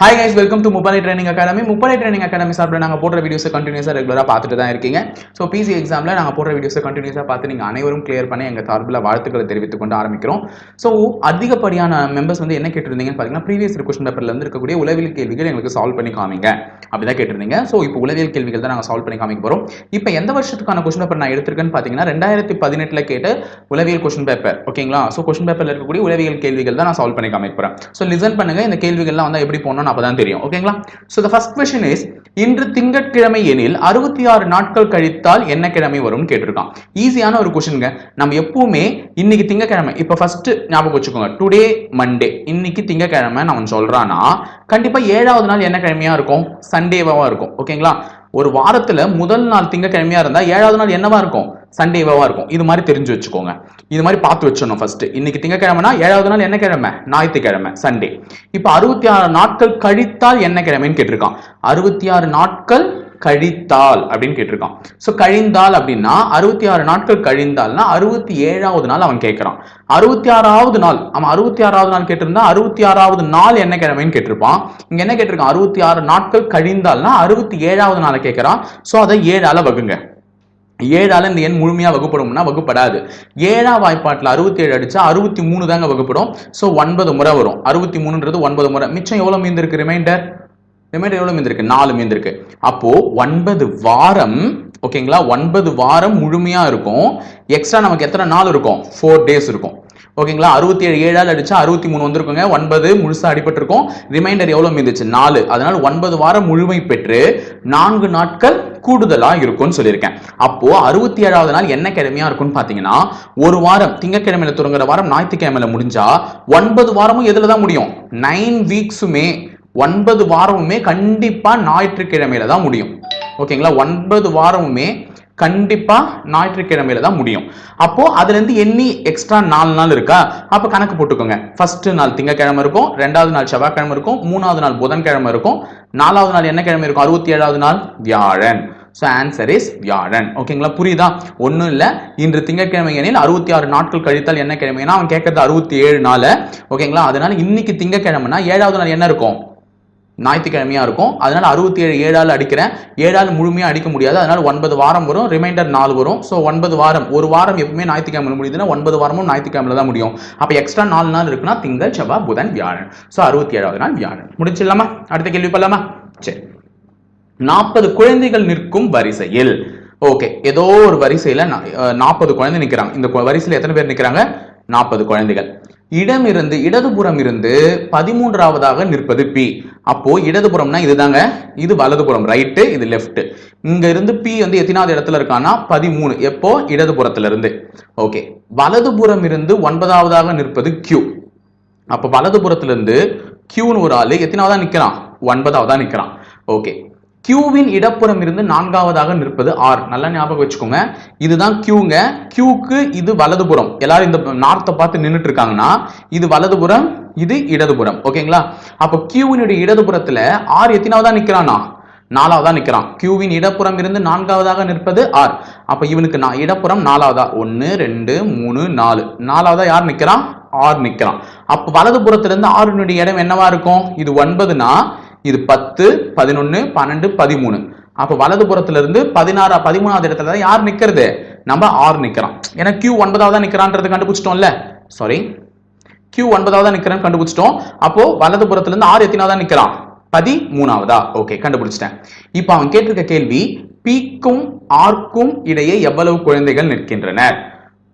Hi guys welcome to முப்படை training academy முப்படை training academy சார்பில் நாங்கள் போடுற வீடியோஸை கண்டினியூஸாக ரெகுலராக பார்த்துட்டு தான் இருக்கீங்க. ஸோ பிசி எக்ஸாமில் நாங்கள் போடுற வீடியோஸை கண்டினியூஸாக பார்த்து நீங்கள் அனைவரும் கிளியர் பண்ணி எங்கள் சார்பில் வாழ்த்துக்களை தெரிவித்துக் கொண்டு ஆரம்பிக்கிறோம். ஸோ அதிகப்படியான மெம்பர்ஸ் வந்து என்ன கேட்டிருந்தீங்கன்னு பார்த்தீங்கன்னா ப்ரீவியஸ் கொஸ்டின் பேப்பரில் வந்து இருக்கக்கூடிய உளவியல் கேள்விகள் எங்களுக்கு சால்வ் பண்ணி காமிங்க. அப்படி தான் கேட்டிருந்தீங்க. ஸோ இப்போ உளவியல் கேள்விகள் தான் நாங்கள் சால்வ் பண்ணி காமிக்க போகிறோம் இப்போ எந்த வருஷத்துக்கான கொஸ்டின் பேப்பர் நான் எடுத்திருக்கேன்னு பார்த்தீங்கன்னா ரெண்டாயிரத்தி பதினெட்டில் கேட்ட உளவியல் கொஸ்டின் பேப்பர் ஓகேங்களா ஸோ கொஸ்டின் பேப்பரில் இருக்கக்கூடிய உளவியல் கேள்விகள் தான் நான் சால்வ் பண்ணி காமிக்க போகிறேன் ஸோ லிசன் பண்ணுங்கள் இந்த கேள்விகள்லாம் வந்து எப்படி போனோம் அப்போ தான் தெரியும். ஓகேங்களா so the first question is இன்று திங்கட்கிழமை எனில் அறுபத்தி ஆறு நாட்கள் கழித்தால் என்ன கிழமை வரும்னு கேட்டிருக்கான். ஈஸியான ஒரு கொஸ்டின்ங்க நம்ம எப்பவுமே இன்னைக்கு திங்கக்கிழமை இப்போ ஃபர்ஸ்ட் ஞாபகம் வச்சுக்கோங்க. டுடே மண்டே இன்னைக்கு திங்கக்கிழமை நான் சொல்றான்னா கண்டிப்பா ஏழாவது நாள் என்ன கிழமையா இருக்கும்? சண்டேவா இருக்கும். ஓகேங்களா ஒரு வாரத்துல முதல் நாள் திங்கக்கிழமையா இருந்தா ஏழாவது நாள் என்னவா இருக்கும்? சண்டேவாக இருக்கும். இது மாதிரி தெரிஞ்சு வச்சுக்கோங்க. இது மாதிரி பார்த்து வச்சிடணும் ஃபர்ஸ்ட் இன்னைக்கு திங்கக்கிழமைனா ஏழாவது நாள் என்ன கிழமை ஞாயிற்றுக்கிழமை சண்டே இப்போ அறுபத்தி ஆறு நாட்கள் கழித்தால் என்ன கிழமைன்னு கேட்டிருக்கான். அறுபத்தி ஆறு நாட்கள் கழித்தால் அப்படின்னு கேட்டிருக்கான். ஸோ கழிந்தால் அப்படின்னா அறுபத்தி ஆறு நாட்கள் கழிந்தால்னா அறுபத்தி ஏழாவது நாள் அவன் கேட்கிறான். அறுபத்தி ஆறாவது நாள் அவன் அறுபத்தி ஆறாவது நாள் கேட்டிருந்தா அறுபத்தி ஆறாவது நாள் என்ன கிழமைன்னு கேட்டிருப்பான். இங்க என்ன கேட்டிருக்கான்? அறுபத்தி ஆறு நாட்கள் கழிந்தால்னா அறுபத்தி ஏழாவது நாளை கேட்கிறான். ஸோ அதை ஏழால வகுங்க. ஏழால இந்த எண் முழுமையா வகுப்படும்னா வகுப்படாது. ஏழாம் வாய்ப்பாட்டில் அறுபத்தி ஏழு அடிச்சா அறுபத்தி மூணு தாங்க வகுப்படும். ஸோ ஒன்பது முறை வரும். அறுபத்தி மூணுன்றது ஒன்பது முறை. மிச்சம் எவ்வளவு மீந்திருக்கு? ரிமைண்டர் ரிமைண்டர் எவ்வளவு மீந்திருக்கு? நாலு மீந்திருக்கு. அப்போ ஒன்பது வாரம் ஓகேங்களா ஒன்பது வாரம் முழுமையா இருக்கும். எக்ஸ்ட்ரா நமக்கு எத்தனை நாள் இருக்கும்? ஃபோர் டேஸ் இருக்கும். ஓகேங்களா? அறுபத்தி ஏழு ஏழால் அடிச்சா அறுபத்தி மூணு வந்திருக்குங்க. ஒன்பது முழுசா அடிபட்டிருக்கும். ரிமைண்டர் எவ்வளவு மீந்துச்சு நாலு. அதனால ஒன்பது வாரம் முழுமை பெற்று நான்கு நாட்கள் கூடுதலா இருக்கும்னு சொல்லியிருக்கேன். அப்போ அறுபத்தி ஏழாவது நாள் என்ன கிழமையா இருக்கும்னு பாத்தீங்கன்னா ஒரு வாரம் திங்கக்கிழமையில தொடங்குற வாரம் ஞாயிற்றுக்கிழமையில முடிஞ்சா ஒன்பது வாரமும் எதுல தான் முடியும்? நைன் வீக்ஸுமே ஒன்பது வாரமுமே கண்டிப்பா ஞாயிற்றுக்கிழமையில தான் முடியும். ஓகேங்களா? ஒன்பது வாரமுமே கண்டிப்பாக ஞாயிற்றுக்கிழமையில தான் முடியும். அப்போ அதுலேருந்து எண்ணி எக்ஸ்ட்ரா நாலு நாள் இருக்கா? அப்போ கணக்கு போட்டுக்கோங்க. ஃபர்ஸ்ட் நாள் திங்கக்கிழமை இருக்கும் ரெண்டாவது நாள் செவ்வாய்க்கிழமை இருக்கும் மூணாவது நாள் புதன்கிழமை இருக்கும் நாலாவது நாள் என்ன கிழமை இருக்கும்? அறுபத்தி ஏழாவது நாள் வியாழன். ஸோ ஆன்சர் இஸ் வியாழன். ஓகேங்களா புரியுதா? ஒன்றும் இல்லை. இன்று திங்கட்கிழமை எனில் அறுபத்தி ஆறு நாட்கள் கழித்தால் என்ன கிழமைனா அவன் கேட்கறது அறுபத்தி ஏழு நாள் ஓகேங்களா அதனால இன்னைக்கு திங்கக்கிழமைனா ஏழாவது நாள் என்ன இருக்கும்? ஞாயிற்றுக்கிழமையா இருக்கும். அதனால் அறுபத்தி ஏழு ஏழால் அடிக்கிறேன். ஏழால் முழுமையாக அடிக்க முடியாது. அதனால் ஒன்பது வாரம் வரும். ரிமைண்டர் நாலு வரும். ஸோ ஒன்பது வாரம். ஒரு வாரம் எப்பவுமே ஞாயிற்றுக்கிழமை முடியுதுன்னா ஒன்பது வாரமும் ஞாயிற்றுக்கிழமை தான் முடியும். அப்போ எக்ஸ்ட்ரா நாலு நாள் இருக்குன்னா திங்கள் செவ்வாய் புதன் வியாழன். ஸோ அறுபத்தி ஏழாவது நாள் வியாழன். முடிச்சிடலாமா? அடுத்த கேள்வி பண்ணலாமா சரி. நாற்பது குழந்தைகள் நிற்கும் வரிசையில். ஓகே ஏதோ ஒரு வரிசையில் நாற்பது குழந்தை நிற்கிறாங்க இந்த கு- வரிசையில் எத்தனை பேர் நிற்கிறாங்க நாற்பது குழந்தைகள். இடமிருந்து இடதுபுறம் இருந்து பதிமூன்றாவதாக நிற்பது பி அப்போ இடதுபுறம்னா இதுதாங்க. இது வலதுபுறம் ரைட்டு இது லெஃப்ட் இங்க இருந்து பி வந்து எத்தனாவது இடத்துல இருக்கான்னா பதிமூணு. எப்போ? இடதுபுறத்துல இருந்து ஓகே வலதுபுறம் இருந்து ஒன்பதாவதாக நிற்பது கியூ அப்போ வலதுபுறத்துல இருந்து கியூன்னு ஒரு ஆளு எத்தனாவதா நிற்கிறான் ஒன்பதாவதா நிற்கிறான் ஓகே கியூவின் இடப்புறம் இருந்து நான்காவதாக நிற்பது ஆர் நல்லா ஞாபகம் வச்சுக்கோங்க. இதுதான் கியூங்க கியூக்கு இது வலதுபுறம். எல்லாரும் இந்த நார்த்தை பார்த்து நின்றுட்டு இருக்காங்கன்னா இது வலதுபுறம் இது இடதுபுறம். ஓகேங்களா? அப்போ கியூவினுடைய இடதுபுறத்துல ஆர் எத்தனாவதா நிக்கிறானா நாலாவதா நிக்கிறான். கியூவின் இடப்புறம் இருந்து நான்காவதாக நிற்பது ஆர் அப்ப இவனுக்கு நான் இடப்புறம் நாலாவதா? ஒன்னு ரெண்டு மூணு நாலு. நாலாவதா யார் நிக்கிறான்? ஆர் நிக்கிறான். அப்ப வலதுபுறத்துல இருந்து ஆறுனுடைய இடம் என்னவா இருக்கும்? இது ஒன்பதுனா இது பத்து பதினொன்று பன்னெண்டு பதிமூணு. அப்போ வலது இருந்து பதினாறா பதிமூணாவது இடத்துல தான் யார் நிற்கிறது நம்ம ஆர் நிற்கிறோம் ஏன்னா கியூ ஒன்பதாவதா நிற்கிறான்றது கண்டுபிடிச்சிட்டோம்ல. சாரி கியூ ஒன்பதாவதா நிற்கிறேன்னு கண்டுபிடிச்சிட்டோம். அப்போ வலதுபுறத்துல இருந்து ஆறு எத்தனாவதா நிற்கிறான் பதிமூணாவதா? ஓகே கண்டுபிடிச்சிட்டேன். இப்போ அவன் கேட்டிருக்க கேள்வி பிக்கும் ஆர்க்கும் இடையே எவ்வளவு குழந்தைகள் நிற்கின்றனர்?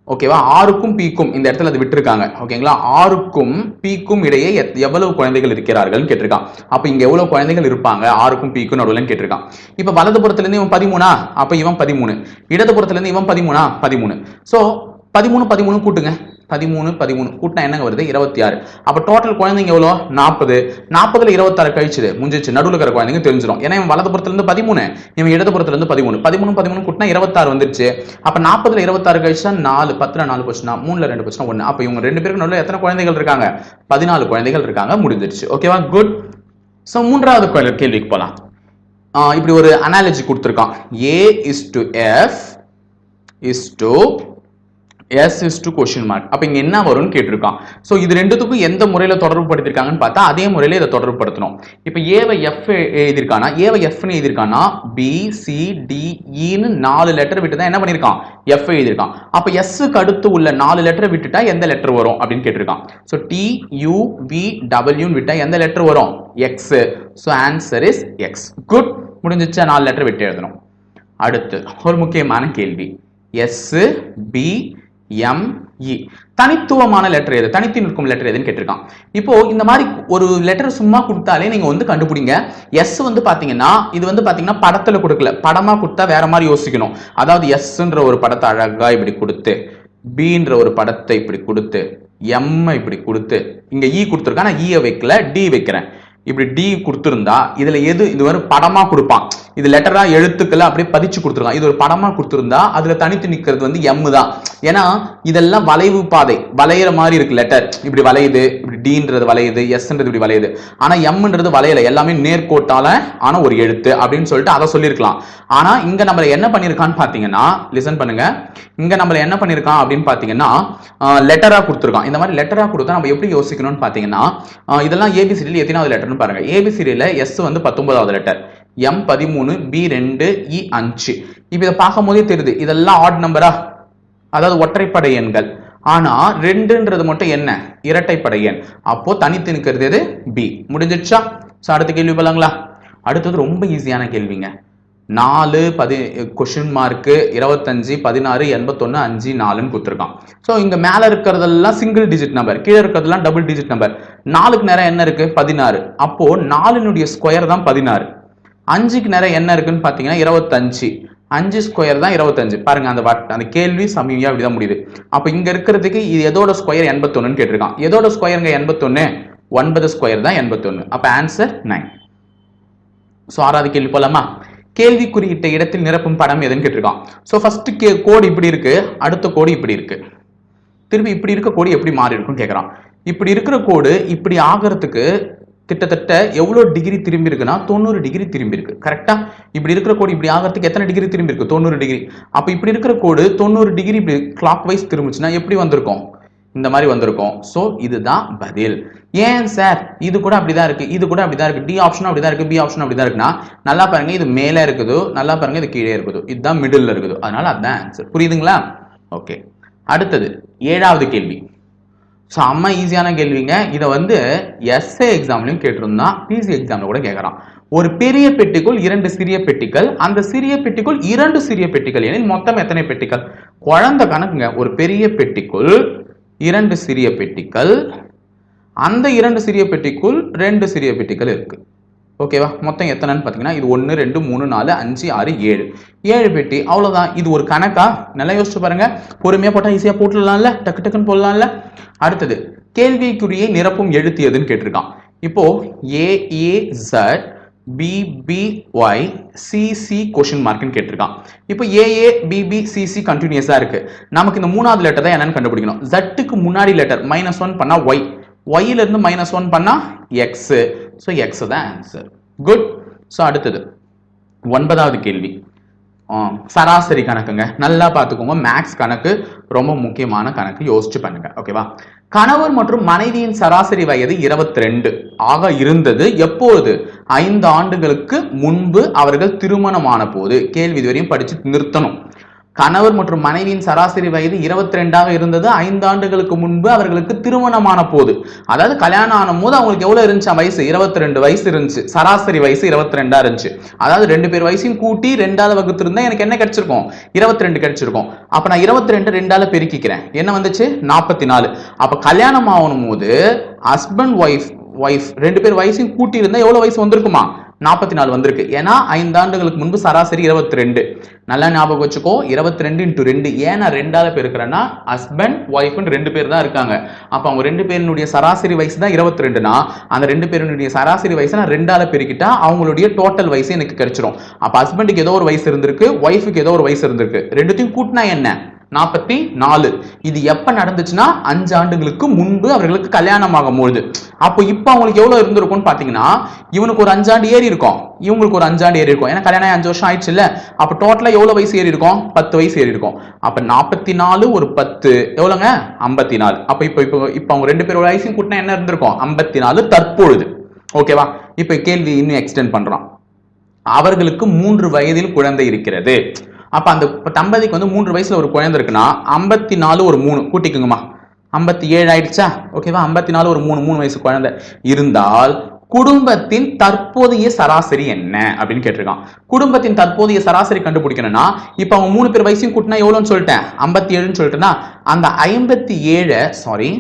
ஓகேவா ஆறுக்கும் பீக்கும் இந்த இடத்துல அது விட்டுருக்காங்க. ஓகேங்களா ஆறுக்கும் பீக்கும் இடையே எத்- எவ்வளவு குழந்தைகள் இருக்கிறார்கள் கேட்டிருக்கான். அப்ப இங்க எவ்வளவு குழந்தைகள் இருப்பாங்க? ஆறுக்கும் பீக்கும் நடுவில் கேட்டிருக்கான். இப்ப வலதுபுறத்துல இருந்து இவன் பதிமூணா? அப்ப இவன் பதிமூணு. இடதுபுறத்துல இருந்து இவன் பதிமூணா? பதிமூணு. சோ பதிமூணு பதிமூணு கூட்டுங்க. பதிமூணு பதிமூணு. கூட்டினா என்னங்க வருது? இருபத்தி ஆறு. அப்போ டோட்டல் குழந்தைங்க எவ்வளோ? நாற்பது. நாற்பதுல இருபத்தாறு கழிச்சுது. முடிஞ்சிச்சு நடுவில் இருக்கிற குழந்தைங்க தெரிஞ்சிடும் ஏன்னா இவன் வலதுபுறத்துலேருந்து பதிமூணு. இவன் இடதுபுறத்துலேருந்து பதிமூணு. பதிமூணு பதிமூணு கூட்டினா இருபத்தாறு வந்துருச்சு. அப்போ நாற்பதுல இருபத்தாறு கழிச்சா நாலு பத்தில் நாலு போச்சுன்னா மூணுல ரெண்டு போச்சுன்னா ஒன்று அப்போ இவங்க ரெண்டு பேருக்கு நடுவில் எத்தனை குழந்தைகள் இருக்காங்க? பதினாலு குழந்தைகள் இருக்காங்க. முடிஞ்சிருச்சு. ஓகேவா குட் ஸோ மூன்றாவது கேள்வி- கேள்விக்கு போகலாம் இப்படி ஒரு அனாலஜி கொடுத்துருக்கான். A is to F is to S is to question mark அப்போ இங்கே என்ன வரும்னு கேட்டிருக்கான். ஸோ இது ரெண்டுத்துக்கும் எந்த முறையில் தொடர்பு படுத்திருக்காங்கன்னு பார்த்தா அதே முறையில் இதை தொடர்பு படுத்தணும் இப்போ ஏவை எஃப் எழுதியிருக்கானா? ஏவை எஃப்னு எழுதியிருக்கானா? பி சி டிஇன்னு e நாலு லெட்டர் விட்டு தான் என்ன பண்ணியிருக்கான்? எஃப் எழுதியிருக்கான். அப்போ எஸ்ஸுக்கு அடுத்து உள்ள நாலு லெட்டர் விட்டுட்டா எந்த லெட்டர் வரும் அப்படின்னு கேட்டிருக்கான். ஸோ டி யூ வி டபிள்யூன்னு விட்டால் எந்த லெட்டர் வரும்? X so answer is X good முடிஞ்சிச்சா நாலு லெட்டர் விட்டு எழுதணும். அடுத்து ஒரு முக்கியமான கேள்வி. S P M E e. தனித்துவமான லெட்டர் எது? தனித்து நிற்கும் லெட்டர் எதுன்னு கேட்டிருக்கான். இப்போ இந்த மாதிரி ஒரு லெட்டர் சும்மா கொடுத்தாலே நீங்க வந்து கண்டுபிடிங்க. எஸ் வந்து பாத்தீங்கன்னா இது வந்து பாத்தீங்கன்னா படத்துல கொடுக்கல. படமா கொடுத்தா வேற மாதிரி யோசிக்கணும். அதாவது எஸ்ன்ற ஒரு படத்தை அழகா இப்படி கொடுத்து பின்ற ஒரு படத்தை இப்படி கொடுத்து எம் இப்படி கொடுத்து இங்க e இ கொடுத்துருக்கா நான் ஈய e வைக்கல டி வைக்கிறேன். இப்படி டி கொடுத்துருந்தா இதுல எது இது ஒரு படமா கொடுப்பான். இது லெட்டரா எழுத்துக்களை அப்படியே பதிச்சு கொடுத்துருக்கான். இது ஒரு படமா கொடுத்துருந்தா அதுல தனித்து நிக்கிறது வந்து எம் தான். ஏன்னா இதெல்லாம் வளைவு பாதை. வளையிற மாதிரி இருக்கு லெட்டர் இப்படி வளையுது இப்படி டீன்றது வளையுது எஸ்ன்றது இப்படி வளையுது. ஆனா எம்ன்றது வளையல. எல்லாமே நேர்கோட்டால ஆன ஒரு எழுத்து அப்படின்னு சொல்லிட்டு அதை சொல்லியிருக்கலாம். ஆனா இங்க நம்ம என்ன பண்ணிருக்கான்னு பாத்தீங்கன்னா லிசன் பண்ணுங்க. இங்க நம்ம என்ன பண்ணிருக்கான் அப்படின்னு பாத்தீங்கன்னா லெட்டரா கொடுத்துருக்கான். இந்த மாதிரி லெட்டரா கொடுத்தா நம்ம எப்படி யோசிக்கணும்னு பாத்தீங்கன்னா இதெல்லாம் ஏபிசிடியில் எத்தனாவது லெட்டர்னு பாருங்க. ஏபிசிடியில் எஸ் வந்து பத்தொன்பதாவது லெட்டர் எம் பதிமூணு பி ரெண்டு இ அஞ்சு. இப்போ இதை பார்க்கும் போதே தெரியுது இதெல்லாம் ஆட் நம்பரா அதாவது ஒற்றைப்படை எண்கள். ஆனா ரெண்டுன்றது மட்டும் என்ன? இரட்டைப்படை எண். அப்போ தனித்து நிற்கிறது எது? பி முடிஞ்சிடுச்சா? ஸோ அடுத்த கேள்வி போலாங்களா அடுத்தது ரொம்ப ஈஸியான கேள்விங்க. நாலு பதி கொஷின் மார்க்கு இருபத்தஞ்சு பதினாறு எண்பத்தொன்னு அஞ்சு நாலுன்னு கொடுத்துருக்கான். ஸோ இங்க மேல இருக்கிறதெல்லாம் சிங்கிள் டிஜிட் நம்பர் கீழே இருக்கிறதெல்லாம் டபுள் டிஜிட் நம்பர் நாலுக்கு நேரம் என்ன இருக்கு? பதினாறு. அப்போ நாலினுடைய ஸ்கொயர் தான் பதினாறு. அஞ்சுக்கு நேரம் என்ன இருக்குன்னு பார்த்தீங்கன்னா இருபத்தஞ்சு. அஞ்சு ஸ்கொயர் தான் இருபத்தஞ்சு. பாருங்க அந்த வட் அந்த கேள்வி சமீபியாக அப்படிதான் முடியுது? அப்போ இங்கே இருக்கிறதுக்கு இது எதோட ஸ்கொயர் எண்பத்தொன்னுன்னு கேட்டிருக்கான். எதோட ஸ்கொயருங்க எண்பத்தொன்னு? ஒன்பது ஸ்கொயர் தான் எண்பத்தொன்னு. அப்போ ஆன்சர் நைன் ஸோ ஆறாவது கேள்வி போலாமா? கேள்வி குறியிட்ட இடத்தில் நிரப்பும் படம் எதுன்னு கேட்டிருக்கான். ஸோ ஃபர்ஸ்ட் கே கோடு இப்படி இருக்கு. அடுத்த கோடு இப்படி இருக்கு. திரும்பி இப்படி இருக்க கோடு எப்படி மாறி இருக்கும்னு கேட்குறான் இப்படி இருக்கிற கோடு இப்படி ஆகிறதுக்கு கிட்டத்தட்ட எவ்வளோ டிகிரி திரும்பி இருக்குன்னா தொண்ணூறு டிகிரி திரும்பி இருக்கு கரெக்டா இப்படி இருக்கிற கோடு இப்படி ஆகிறதுக்கு எத்தனை டிகிரி திரும்பி இருக்கு தொண்ணூறு டிகிரி அப்போ இப்படி இருக்கிற கோடு தொண்ணூறு டிகிரி இப்படி கிளாக் வைஸ் திரும்பிச்சுன்னா எப்படி வந்திருக்கும்? இந்த மாதிரி வந்திருக்கும். ஸோ இதுதான் பதில். ஏன் சார் இது கூட அப்படிதான் இருக்கு. இது கூட அப்படிதான் இருக்கு. டி ஆப்ஷனும் அப்படிதான் இருக்கு. பி ஆப்ஷன் அப்படிதான் இருக்குன்னா நல்லா பாருங்க இது மேலே இருக்குது. நல்லா பாருங்க இது கீழே இருக்குது. இதுதான் மிடில் இருக்குது. அதனால அதுதான் ஆன்சர் புரியுதுங்களா? ஓகே அடுத்தது ஏழாவது கேள்வி. ஸோ அம்மா ஈஸியான கேள்விங்க. இதை வந்து எஸ்ஏ எக்ஸாம்லையும் கேட்டிருந்தான் பிசி எக்ஸாம்ல கூட கேட்குறான். ஒரு பெரிய பெட்டிக்குள் இரண்டு சிறிய பெட்டிகள் அந்த சிறிய பெட்டிக்குள் இரண்டு சிறிய பெட்டிகள் எனில் மொத்தம் எத்தனை பெட்டிகள்? குழந்தை கணக்குங்க. ஒரு பெரிய பெட்டிக்குள் இரண்டு சிறிய பெட்டிகள் அந்த இரண்டு சிறிய பெட்டிக்குள் ரெண்டு சிறிய பெட்டிகள் இருக்கு. ஓகேவா மொத்தம் எத்தனைன்னு பார்த்தீங்கன்னா இது ஒன்று ரெண்டு மூணு நாலு அஞ்சு ஆறு ஏழு. ஏழு பெட்டி அவ்வளோதான் இது ஒரு கணக்கா? நல்லா யோசிச்சு பாருங்க. பொறுமையாக போட்டால் ஈஸியாக போட்டுடலாம்ல? டக்கு டக்குன்னு போடலாம்ல? அடுத்தது கேள்விக்குரிய நிரப்பும் எழுத்து எதுன்னு கேட்டிருக்கான். இப்போ A A Z B B Y C C question மார்க்னு கேட்டிருக்கான். இப்போ ஏஏ பிபி சிசி கண்டினியூஸாக இருக்குது நமக்கு இந்த மூணாவது லெட்டர் தான் என்னன்னு கண்டுபிடிக்கணும். ஜட்டுக்கு முன்னாடி லெட்டர் மைனஸ் ஒன் பண்ணால் ஒய் ஒய்ல மைனஸ் ஒன் பண்ணா எக்ஸு ஸோ எக்ஸ் தான் ஆன்சர் குட் ஸோ அடுத்தது. ஒன்பதாவது கேள்வி. ஆ, சராசரி கணக்குங்க. நல்லா பார்த்துக்கோங்க. மேக்ஸ் கணக்கு ரொம்ப முக்கியமான கணக்கு. யோசிச்சு பண்ணுங்க. ஓகேவா கணவர் மற்றும் மனைவியின் சராசரி வயது 22 ஆக இருந்தது எப்போது? ஐந்து ஆண்டுகளுக்கு முன்பு அவர்கள் திருமணமான போது கேள்வி இதுவரையும் படிச்சு நிறுத்தணும். கணவர் மற்றும் மனைவியின் சராசரி வயது 22 ரெண்டாக இருந்தது. ஐந்து ஆண்டுகளுக்கு முன்பு அவர்களுக்கு திருமணமான போது. அதாவது கல்யாணம் ஆன போது அவங்களுக்கு எவ்வளவு இருந்துச்சு? வயசு 22 ரெண்டு வயசு இருந்துச்சு. சராசரி வயசு 22 ரெண்டா இருந்துச்சு. அதாவது ரெண்டு பேர் வயசையும் கூட்டி ரெண்டாவது வகுத்து இருந்தா எனக்கு என்ன கிடைச்சிருக்கும்? 22 ரெண்டு கிடைச்சிருக்கும். அப்ப நான் 22 ரெண்டு ரெண்டால பெருக்கிக்கிறேன். என்ன வந்துச்சு? நாற்பத்தி நாலு அப்ப கல்யாணம் ஆகணும் போது ஹஸ்பண்ட் ஒய்ஃப் ஒய்ஃப் ரெண்டு பேர் வயசையும் கூட்டி இருந்தா எவ்வளவு வயசு வந்திருக்குமா? நாற்பத்தி நாலு வந்திருக்கு. ஏன்னா ஐந்து ஆண்டுகளுக்கு முன்பு சராசரி இருபத்தி ரெண்டு. நல்லா ஞாபகம் வச்சுக்கோ இருபத்தி ரெண்டு இன்ட்டு ரெண்டு. ஏன் நான் பேர் பெருக்கிறேன்னா ஹஸ்பண்ட் ஒய்ஃப்னு ரெண்டு பேர் தான் இருக்காங்க. அப்போ அவங்க ரெண்டு பேரினுடைய சராசரி வயசு தான் இருபத்தி ரெண்டுனா அந்த ரெண்டு பேருடைய சராசரி வயசை நான் ரெண்டால பெருக்கிட்டா அவங்களுடைய டோட்டல் வயசு எனக்கு கிடைச்சிரும். அப்போ ஹஸ்பண்டுக்கு ஏதோ ஒரு வயசு இருந்திருக்கு ஒய்ஃபுக்கு ஏதோ ஒரு வயசு இருந்திருக்கு. ரெண்டுத்தையும் கூட்டினா என்ன? நாற்பத்தி நாலு. இது எப்ப நடந்துச்சுன்னா அஞ்சு ஆண்டுகளுக்கு முன்பு அவர்களுக்கு கல்யாணம் ஆகும் பொழுது. அப்போ இப்போ அவங்களுக்கு எவ்வளவு இருந்திருக்கும்னு பாத்தீங்கன்னா இவனுக்கு ஒரு அஞ்சாண்டு ஏறி இருக்கும். இவங்களுக்கு ஒரு அஞ்சாண்டு ஏறி இருக்கும். ஏன்னா கல்யாணம் அஞ்சு வருஷம் ஆயிடுச்சு இல்ல? அப்ப டோட்டலா எவ்வளவு வயசு ஏறி இருக்கும்? பத்து வயசு ஏறி இருக்கும். அப்ப நாற்பத்தி நாலு ஒரு பத்து. எவ்வளோங்க ஐம்பத்தி நாலு. அப்ப இப்போ இப்போ இப்போ அவங்க ரெண்டு பேரோட வயசையும் கூட்டினா என்ன இருந்திருக்கும்? ஐம்பத்தி நாலு தற்பொழுது. ஓகேவா இப்போ கேள்வி இன்னும் எக்ஸ்டெண்ட் பண்றோம். அவர்களுக்கு மூன்று வயதில் குழந்தை இருக்கிறது. அப்போ அந்த தம்பதிக்கு வந்து மூன்று வயசில் ஒரு குழந்தை இருக்குன்னா ஐம்பத்தி நாலு ஒரு மூணு கூட்டிக்குங்கம்மா. ஐம்பத்தி ஏழு ஆயிடுச்சா? ஓகேவா ஐம்பத்தி நாலு ஒரு மூணு மூணு வயசு குழந்தை இருந்தால் குடும்பத்தின் தற்போதைய சராசரி என்ன? அப்படின்னு கேட்டிருக்கான். குடும்பத்தின் தற்போதைய சராசரி கண்டுபிடிக்கணும்னா இப்போ அவங்க மூணு பேர் வயசையும் கூட்டினா எவ்வளோன்னு சொல்லிட்டேன்? ஐம்பத்தி ஏழுன்னு சொல்லிட்டேன்னா அந்த ஐம்பத்தி ஏழை சாரி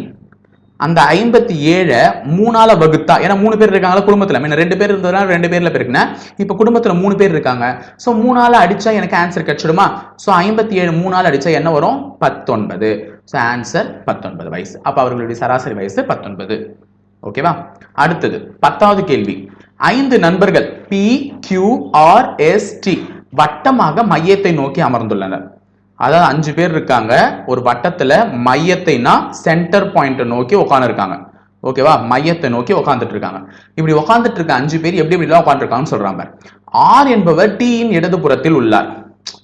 அந்த ஐம்பத்தி ஏழை மூணால வகுத்தா ஏன்னா மூணு பேர் இருக்காங்களா குடும்பத்தில் முன்ன ரெண்டு பேர் இருந்ததுனால ரெண்டு பேர்ல பெருக்குனேன் இப்போ குடும்பத்தில் மூணு பேர் இருக்காங்க. ஸோ மூணால அடிச்சா எனக்கு ஆன்சர் கிடைச்சிடுமா? ஸோ ஐம்பத்தி ஏழு மூணால அடிச்சா என்ன வரும்? பத்தொன்பது. ஸோ ஆன்சர் பத்தொன்பது வயசு. அப்போ அவர்களுடைய சராசரி வயசு பத்தொன்பது. ஓகேவா அடுத்தது பத்தாவது கேள்வி. ஐந்து நண்பர்கள் P Q R S T வட்டமாக மையத்தை நோக்கி அமர்ந்துள்ளனர். அதாவது அஞ்சு பேர் இருக்காங்க. ஒரு வட்டத்தில் மையத்தைனா சென்டர் பாயிண்ட்டை நோக்கி உட்காந்துருக்காங்க ஓகேவா மையத்தை நோக்கி உட்காந்துட்டு இருக்காங்க இப்படி உட்காந்துட்டு இருக்க அஞ்சு பேர் எப்படி எப்படிலாம் உட்காந்துருக்காங்கன்னு சொல்றாங்க ஆர் என்பவர் டீயின் இடதுபுறத்தில் உள்ளார்.